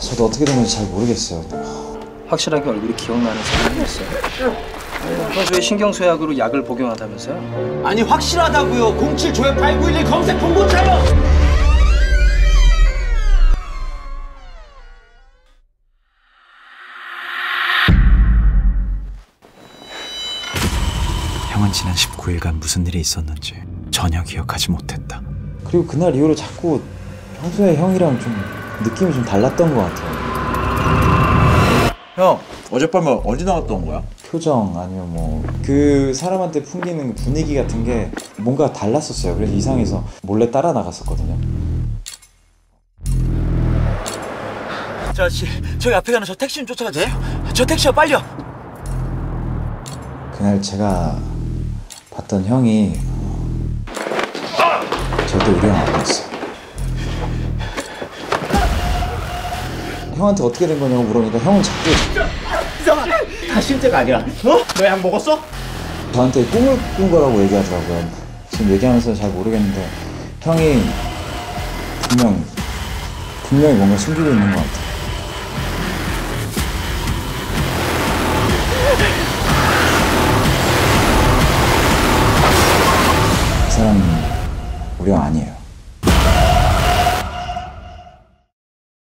저도 어떻게 된 건지 잘 모르겠어요. 확실하게 얼굴이 기억나는 사람이 있어요. 평소에 신경쇠약으로 약을 복용하다면서요? 아니 확실하다고요 07 조회 8911 검색 본부차요 형은 지난 19일간 무슨 일이 있었는지 전혀 기억하지 못했다. 그리고 그날 이후로 자꾸 평소에 형이랑 좀 느낌이 좀 달랐던 것 같아요. 형 어젯밤에 어디 나갔다 온 거야? 표정 아니면 뭐 그 사람한테 풍기는 분위기 같은 게 뭔가 달랐었어요. 그래서 이상해서 몰래 따라 나갔었거든요. 저 아저씨 저기 앞에 가는 저 택시 좀 쫓아가도 돼요? 저 택시요 빨리요 그날 제가 봤던 형이 절대 우리 형 아니었어요. 형한테 어떻게 된 거냐고 물어보니까 형은 자꾸 이상아 다 실제가 아니야 어? 너 약 먹었어? 저한테 꿈을 꾼 거라고 얘기하더라고요. 지금 얘기하면서 잘 모르겠는데 형이 분명 분명히 뭔가 숨기고 있는 것 같아요. 그 사람 우리 형 아니에요.